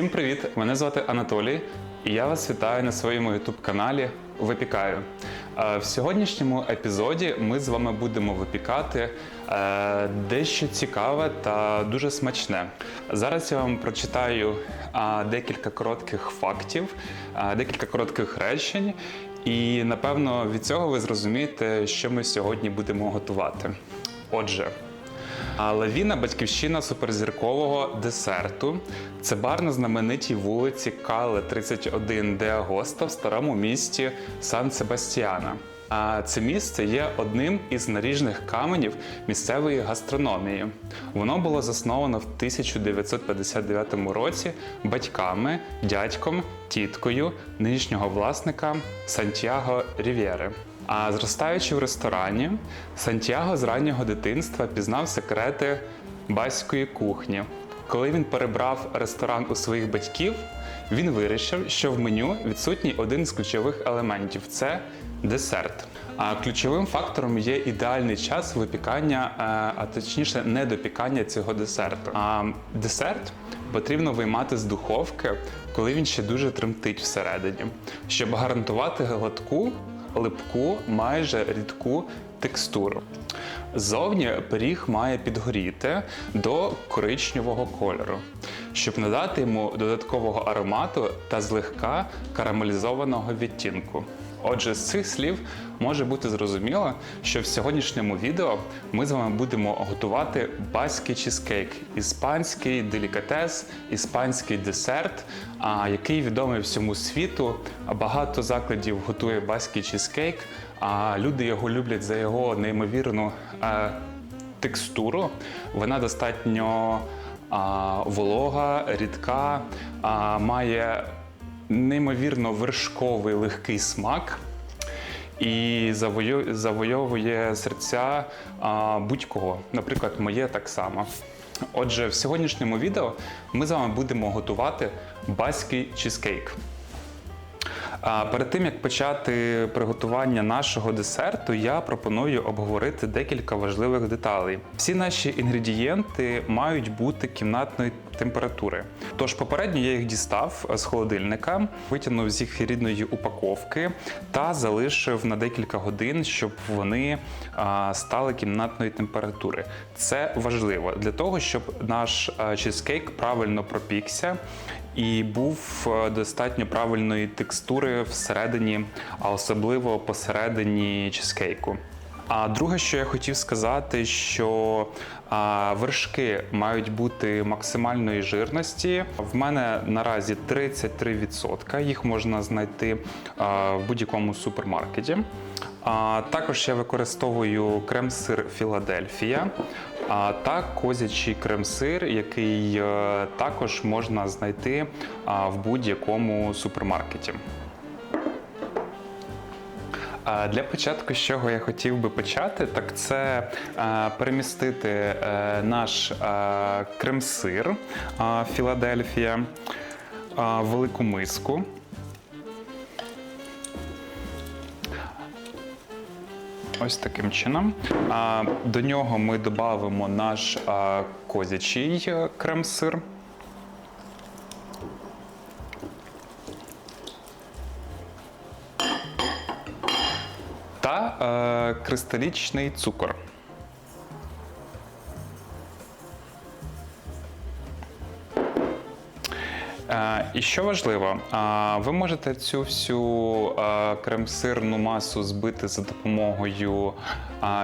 Всім привіт! Мене звати Анатолій, і я вас вітаю на своєму youtube каналі Випікаю. Е, В сьогоднішньому епізоді ми з вами будемо випікати е, дещо цікаве та дуже смачне. Зараз я вам прочитаю декілька коротких фактів, декілька коротких речень, і напевно від цього ви зрозумієте, що ми сьогодні будемо готувати. Отже, Лавіна батьківщина суперзіркового десерту. Це бар на знаменитій вулиці Кале 31 де Агоста в старому місті Сан Себастьяна. А це місце є одним із наріжних каменів місцевої гастрономії. Воно було засновано в 1959 році батьками, дядьком, тіткою нинішнього власника Сантьяго Рівєри. А зростаючи в ресторані, Сантьяго з раннього дитинства пізнав секрети баської кухні. Коли він перебрав ресторан у своїх батьків, він вирішив, що в меню відсутній один з ключових елементів це десерт. А ключовим фактором є ідеальний час випікання, е, а точніше, недопікання цього десерту. А десерт потрібно виймати з духовки, коли він ще дуже тремтить всередині, щоб гарантувати гладку липку, майже рідку текстуру. Ззовні пиріг має підгоріти до коричневого кольору, щоб надати йому додаткового аромату та злегка карамелізованого відтінку. Отже, з цих слів може бути зрозуміло, що в сьогоднішньому відео ми з вами будемо готувати баський чизкейк, іспанський делікатес, іспанський десерт, який відомий всьому світу. Багато закладів готує баський чизкейк, а люди його люблять за його неймовірну е, текстуру. Вона достатньо волога, рідка, має неймовірно вершковий легкий смак і завойовує серця будь-кого. Наприклад, моє так само. Отже, в сьогоднішньому відео ми з вами будемо готувати баський чизкейк. А перед тим як почати приготування нашого десерту, я пропоную обговорити декілька важливих деталей. Всі наші інгредієнти мають бути кімнатної температури. Тож попередньо я їх дістав з холодильника, витягнув з їх рідної упаковки та залишив на декілька годин, щоб вони стали кімнатної температури. Це важливо для того, щоб наш чизкейк правильно пропікся і був е, достатньо правильної текстури всередині, а особливо посередині чизкейку. А друге, що я хотів сказати, що вершки мають бути максимальної жирності. В мене наразі 33%. Їх можна знайти в будь-якому супермаркеті. А, також я використовую крем-сир Філадельфія та козячий крем-сир, який е, також можна знайти в будь-якому супермаркеті. Для початку, з чого я хотів би почати, так це е, перемістити е, наш е, крем-сир Філадельфія в велику миску. Ось таким чином. До нього ми додамо наш козячий крем-сир. Кристалічний цукор. Е, І що важливо, ви можете цю всю е, крем-сирну масу збити за допомогою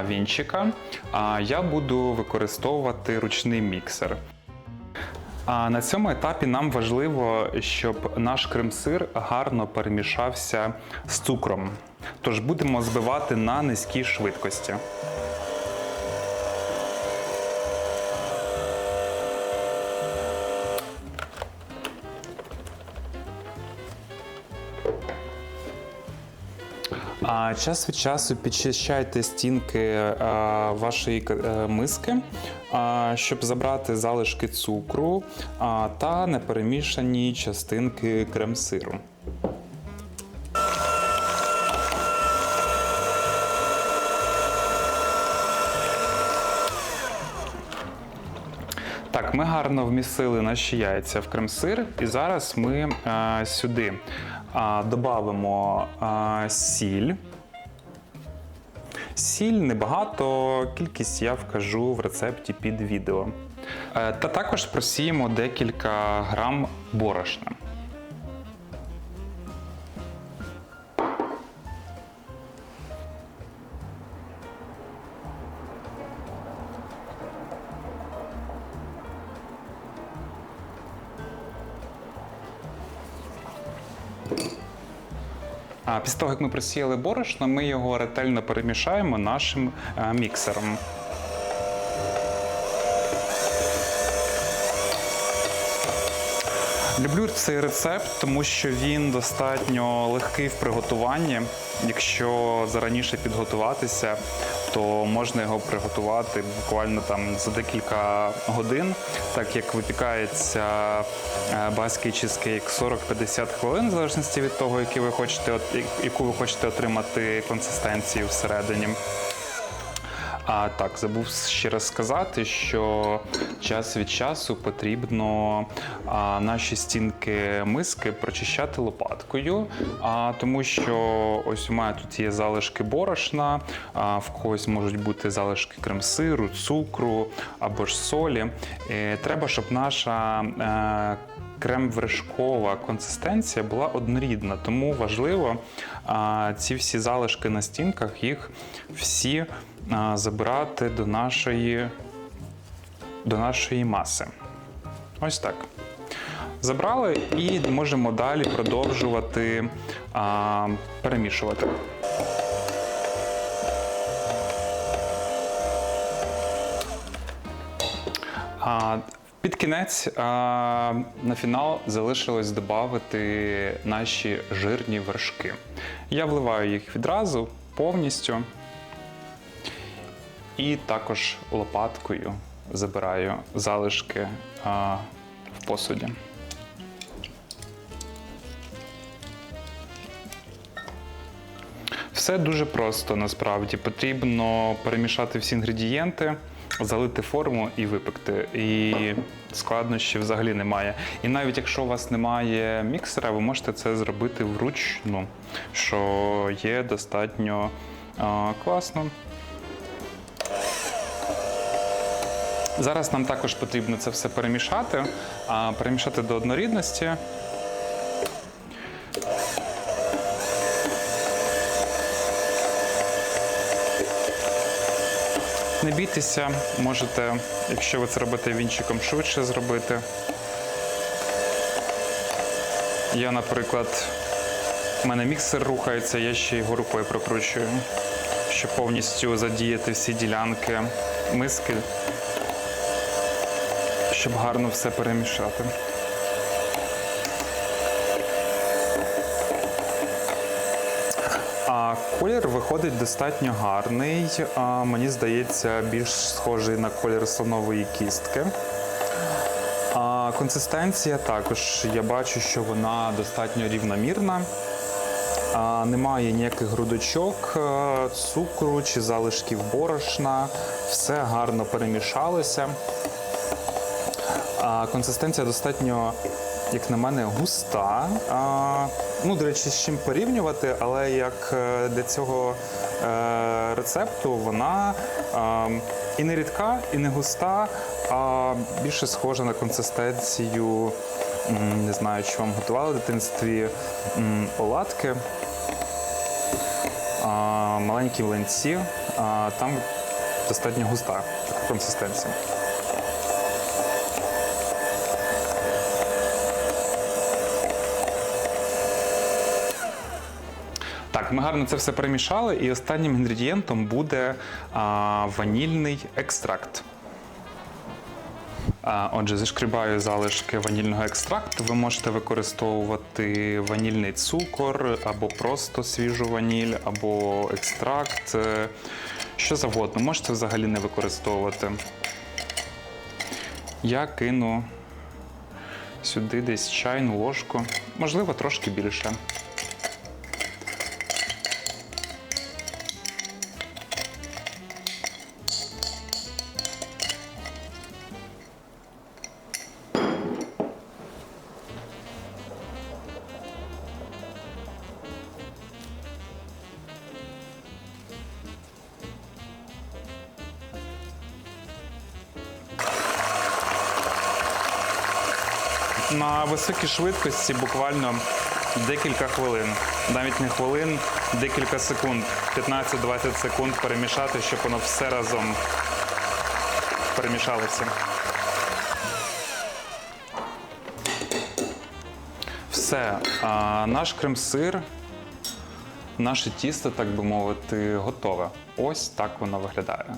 вінчика. А я буду використовувати ручний міксер. А на цьому етапі нам важливо, щоб наш крем-сир гарно перемішався з цукром. Тож будемо збивати на низькій швидкості. А час від часу підчищайте стінки е, вашої к- е, миски, а, щоб забрати залишки цукру а, та неперемішані частинки крем-сиру. Ми гарно вмісили наші яйця в крем-сир, і зараз ми а, сюди а, додамо а, сіль. Сіль небагато, кількість я вкажу в рецепті під відео. Е, Та також просіємо декілька грам борошна. Після того, як ми просіяли борошно, ми його ретельно перемішаємо нашим е, міксером. Люблю цей рецепт, тому що він достатньо легкий в приготуванні. Якщо зараніше підготуватися, то можна його приготувати буквально там за декілька годин, так як випікається баський баский чизкейк 40-50 хвилин, в залежності від того, які ви хочете, яку ви хочете отримати консистенцію всередині. А так, забув ще раз сказати, що час від часу потрібно а, наші стінки миски прочищати лопаткою, а, тому що ось у мене тут є залишки борошна, а, в когось можуть бути залишки крем-сиру, цукру або ж солі. І треба, щоб наша е, крем-вершкова консистенція була однорідна, тому важливо ці всі залишки на стінках їх всі забирати до нашої, до нашої маси. Ось так. Забрали і можемо далі продовжувати а, перемішувати. А, кінець на фінал залишилось додати наші жирні вершки. Я вливаю їх відразу повністю. І також лопаткою забираю залишки в посуді. Все дуже просто насправді. Потрібно перемішати всі інгредієнти, залити форму і випекти. І складнощів взагалі немає. І навіть якщо у вас немає міксера, ви можете це зробити вручну, що є достатньо а, класно. Зараз нам також потрібно це все перемішати, перемішати до однорідності. Не бійтеся, можете, якщо ви це робите вінчиком, швидше зробити. Я, наприклад, у мене міксер рухається, я ще його рукою прокручую, щоб повністю задіяти всі ділянки миски, щоб гарно все перемішати. А колір виходить достатньо гарний. А, мені здається, більш схожий на колір слонової кістки. А, консистенція також я бачу, що вона достатньо рівномірна. А, немає ніяких грудочок, цукру чи залишків борошна. Все гарно перемішалося. А, консистенція достатньо, як на мене, густа. А, ну, до речі, з чим порівнювати, але як е, для цього е, рецепту вона е, і не рідка, і не густа, а більше схожа на консистенцію. Не знаю, чи вам готували в дитинстві оладки, а, маленькі млинці, а, там достатньо густа така консистенція. Так, ми гарно це все перемішали, і останнім інгредієнтом буде а, ванільний екстракт. Отже, зашкрібаю залишки ванільного екстракту. Ви можете використовувати ванільний цукор, або просто свіжу ваніль, або екстракт, е, що завгодно. Можете взагалі не використовувати. Я кину сюди десь чайну ложку, можливо, трошки більше. На високій швидкості буквально декілька хвилин, навіть не хвилин, декілька секунд, 15-20 секунд перемішати, щоб воно все разом перемішалося. Все, а, наш крем-сир, наше тісто, так би мовити, готове. Ось так воно виглядає.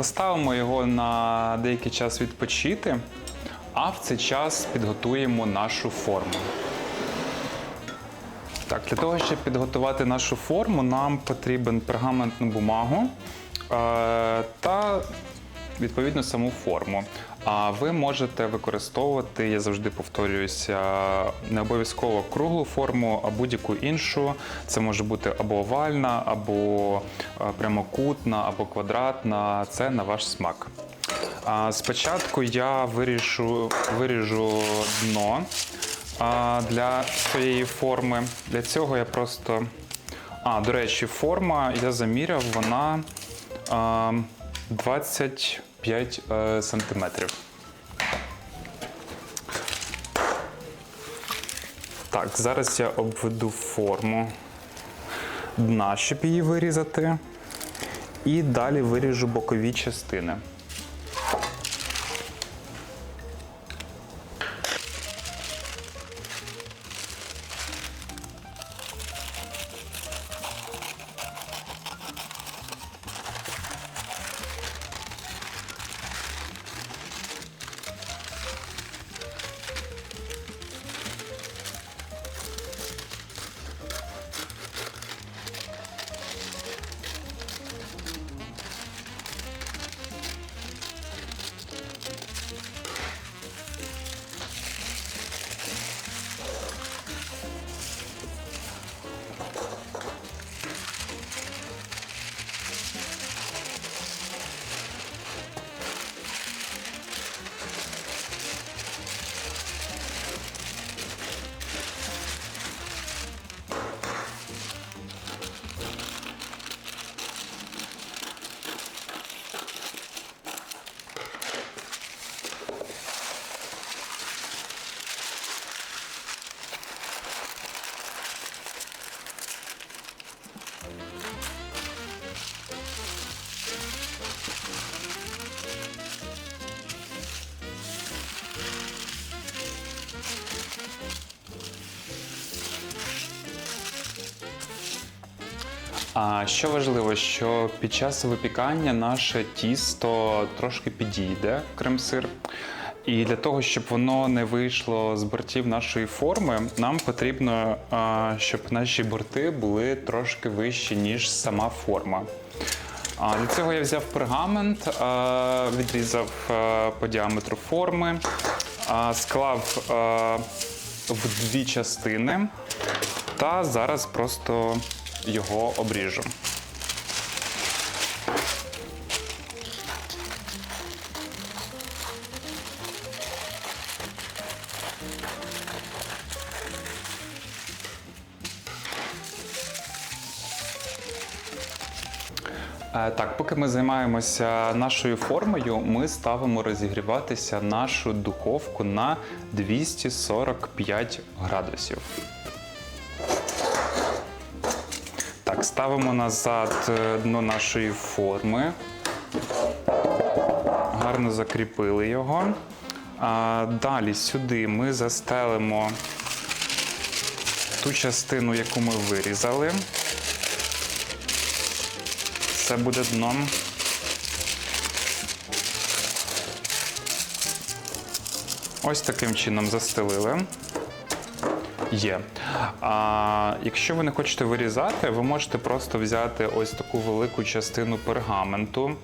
Поставимо його на деякий час відпочити, а в цей час підготуємо нашу форму. Так, для того, щоб підготувати нашу форму, нам потрібен пергаментну бумагу е, та відповідно саму форму. А ви можете використовувати, я завжди повторююся, не обов'язково круглу форму, а будь-яку іншу. Це може бути або овальна, або е, прямокутна, або квадратна. Це на ваш смак. А спочатку я вирішу, виріжу дно для своєї форми. Для цього я просто. А, до речі, форма я заміряв, вона ем, 20. 5 е, сантиметрів. Так, зараз я обведу форму дна, щоб її вирізати. І далі виріжу бокові частини. А що важливо, що під час випікання наше тісто трошки підійде, крем-сир. І для того, щоб воно не вийшло з бортів нашої форми, нам потрібно, щоб наші борти були трошки вищі, ніж сама форма. Для цього я взяв пергамент, відрізав по діаметру форми, склав в дві частини та зараз просто його обріжу. Е, Так, поки ми займаємося нашою формою, ми ставимо розігріватися нашу духовку на 245 градусів. Так, ставимо назад е, дно нашої форми. Гарно закріпили його. А, далі сюди ми застелимо ту частину, яку ми вирізали. Це буде дном. Ось таким чином застелили. Є. А, якщо ви не хочете вирізати, ви можете просто взяти ось таку велику частину пергаменту.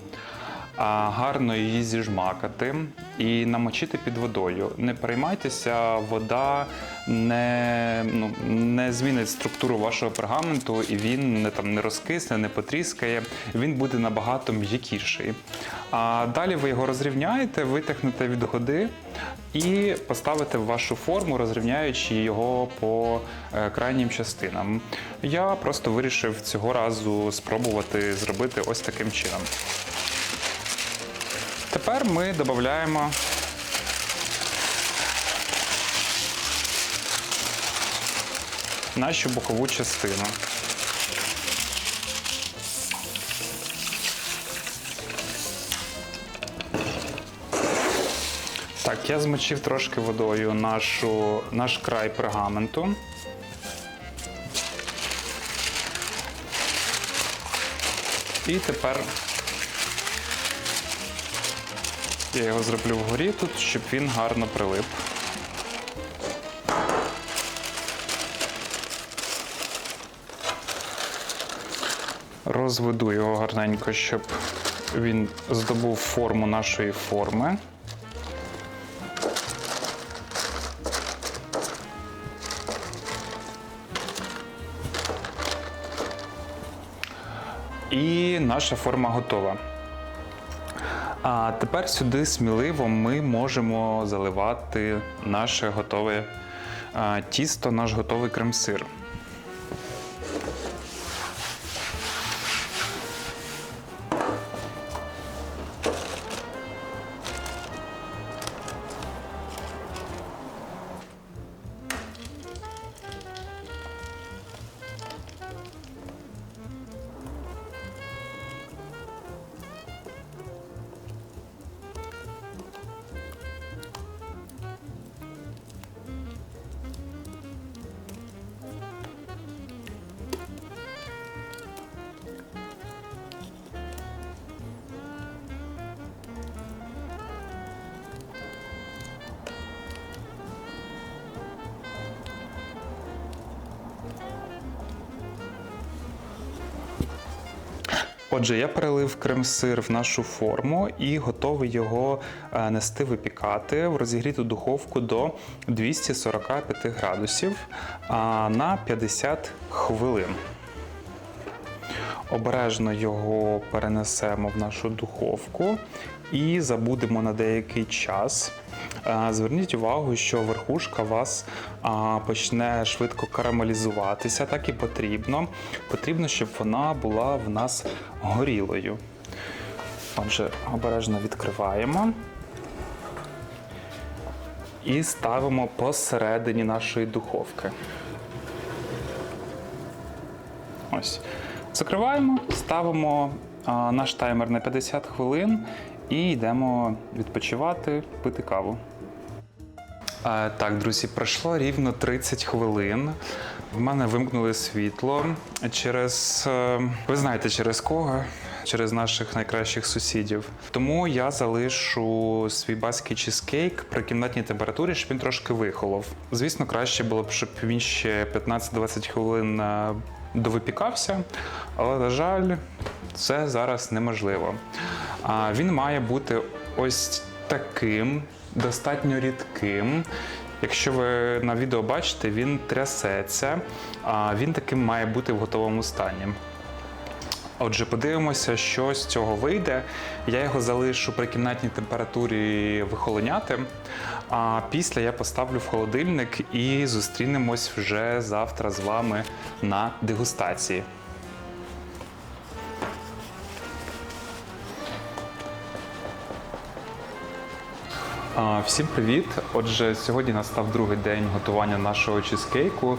Гарно її зіжмакати і намочити під водою. Не переймайтеся, вода не, ну, не змінить структуру вашого пергаменту, і він не там не розкисне, не потріскає. Він буде набагато м'якіший. А далі ви його розрівняєте, витягнете від води і поставите в вашу форму, розрівняючи його по е, крайнім частинам. Я просто вирішив цього разу спробувати зробити ось таким чином. Тепер ми додаємо нашу бокову частину. Так, я змочив трошки водою нашу, наш край пергаменту. І тепер я його зроблю вгорі тут, щоб він гарно прилип. Розведу його гарненько, щоб він здобув форму нашої форми. І наша форма готова. А тепер сюди сміливо ми можемо заливати наше готове тісто, наш готовий крем-сир. Отже, я перелив крем-сир в нашу форму і готовий його е, нести випікати в розігріту духовку до 245 градусів на 50 хвилин. Обережно його перенесемо в нашу духовку і забудемо на деякий час. Е, Зверніть увагу, що верхушка вас почне швидко карамелізуватися, так і потрібно. Потрібно, щоб вона була в нас горілою. Отже, обережно відкриваємо і ставимо посередині нашої духовки. Ось. Закриваємо, ставимо а, наш таймер на 50 хвилин і йдемо відпочивати, пити каву. Так, друзі, пройшло рівно 30 хвилин. В мене вимкнули світло через, е, ви знаєте, через кого? Через наших найкращих сусідів. Тому я залишу свій баський чизкейк при кімнатній температурі, щоб він трошки вихолов. Звісно, краще було б, щоб він ще 15-20 хвилин е, довипікався, але, на жаль, це зараз неможливо. А він має бути ось таким, достатньо рідким. Якщо ви на відео бачите, він трясеться, а він таким має бути в готовому стані. Отже, подивимося, що з цього вийде. Я його залишу при кімнатній температурі вихолоняти. А після я поставлю в холодильник і зустрінемось вже завтра з вами на дегустації. Всім привіт! Отже, сьогодні настав другий день готування нашого чизкейку.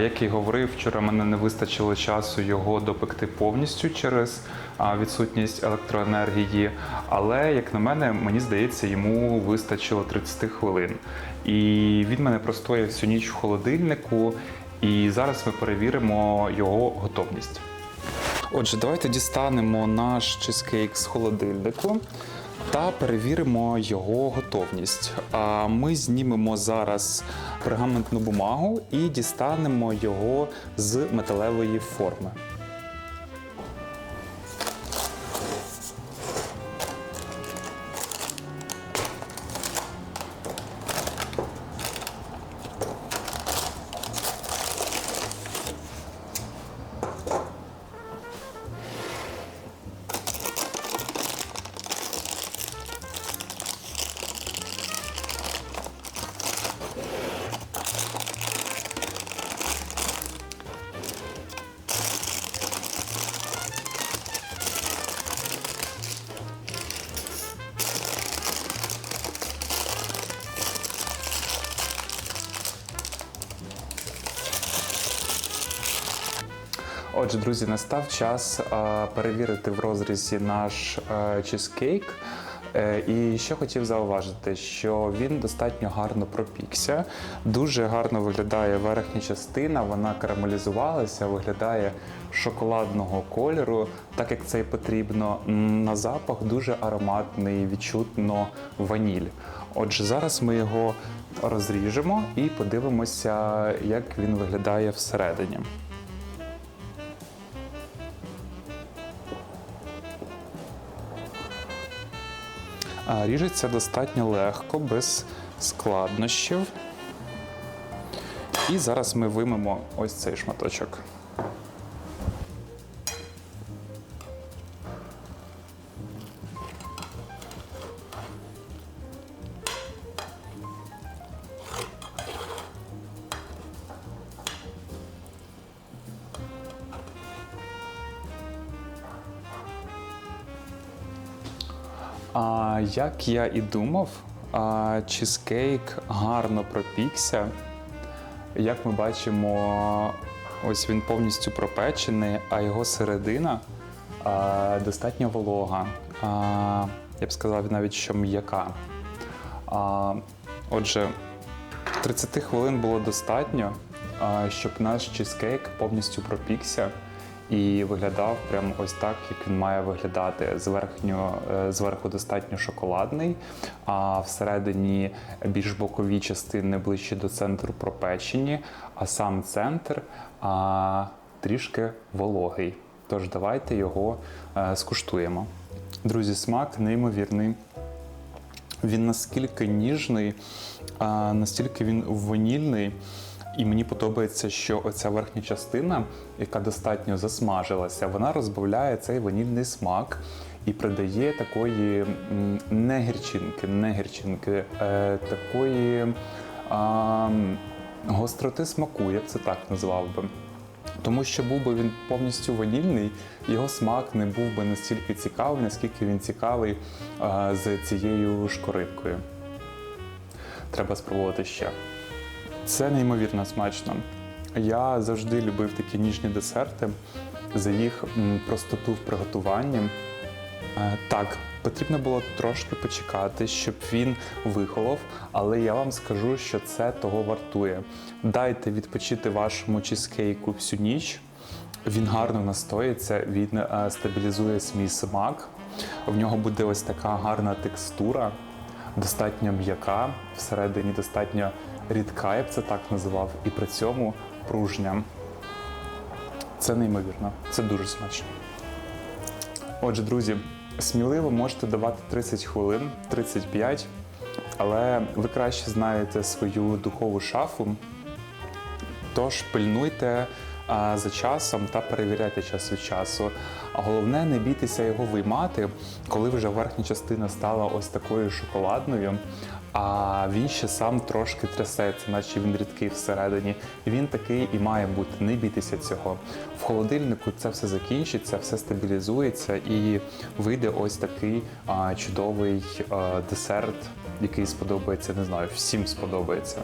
Як і говорив, вчора мене не вистачило часу його допекти повністю через відсутність електроенергії. Але, як на мене, мені здається, йому вистачило 30 хвилин. І він мене простояв всю ніч в холодильнику. І зараз ми перевіримо його готовність. Отже, давайте дістанемо наш чизкейк з холодильнику та перевіримо його готовність. А Ми знімемо зараз пергаментну бумагу і дістанемо його з металевої форми. Друзі, настав час перевірити в розрізі наш а, чизкейк. Е, І що хотів зауважити, що він достатньо гарно пропікся, дуже гарно виглядає верхня частина, вона карамелізувалася, виглядає шоколадного кольору, так як це і потрібно. На запах дуже ароматний, відчутно ваніль. Отже, зараз ми його розріжемо і подивимося, як він виглядає всередині. Ріжеться достатньо легко, без складнощів. І зараз ми вимемо ось цей шматочок. А, як я і думав, а, чизкейк гарно пропікся. Як ми бачимо, ось він повністю пропечений, а його середина а, достатньо волога. А, я б сказав навіть, що м'яка. А, отже, 30 хвилин було достатньо, а, щоб наш чизкейк повністю пропікся і виглядав прямо ось так, як він має виглядати. Зверхньо, е, зверху достатньо шоколадний, а всередині більш бокові частини ближче до центру пропечені, а сам центр а, трішки вологий. Тож давайте його е, скуштуємо. Друзі, смак неймовірний. Він наскільки ніжний, а настільки він ванільний. І мені подобається, що оця верхня частина, яка достатньо засмажилася, вона розбавляє цей ванільний смак і придає такої не гірчинки, не гірчинки, е, такої м, гостроти смаку, я б це так назвав би. Тому що був би він повністю ванільний, його смак не був би настільки цікавий, наскільки він цікавий а, з цією шкоринкою. Треба спробувати ще. Це неймовірно смачно. Я завжди любив такі ніжні десерти за їх простоту в приготуванні. Е, Так, потрібно було трошки почекати, щоб він вихолов, але я вам скажу, що це того вартує. Дайте відпочити вашому чизкейку всю ніч. Він гарно настоїться, він е, стабілізує свій смак. В нього буде ось така гарна текстура, достатньо м'яка, всередині достатньо рідка, я б це так називав, і при цьому пружня. Це неймовірно, це дуже смачно. Отже, друзі, сміливо можете давати 30 хвилин, 35, але ви краще знаєте свою духову шафу. Тож пильнуйте за часом та перевіряйте час від часу. А головне, не бійтеся його виймати, коли вже верхня частина стала ось такою шоколадною, а він ще сам трошки трясеться, наче він рідкий всередині. Він такий і має бути. Не бійтеся цього. В холодильнику це все закінчиться, все стабілізується і вийде ось такий а, чудовий а, десерт, який сподобається, не знаю, всім сподобається.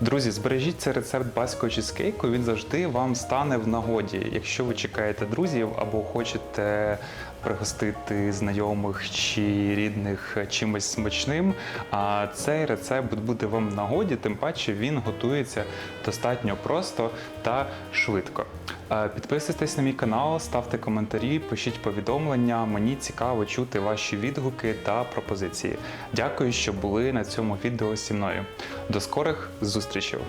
Друзі, збережіть цей рецепт баського чизкейку, він завжди вам стане в нагоді. Якщо ви чекаєте друзів або хочете пригостити знайомих чи рідних чимось смачним, а цей рецепт буде вам в нагоді, тим паче він готується достатньо просто та швидко. Е, Підписуйтесь на мій канал, ставте коментарі, пишіть повідомлення. Мені цікаво чути ваші відгуки та пропозиції. Дякую, що були на цьому відео зі мною. До скорих зустрічей!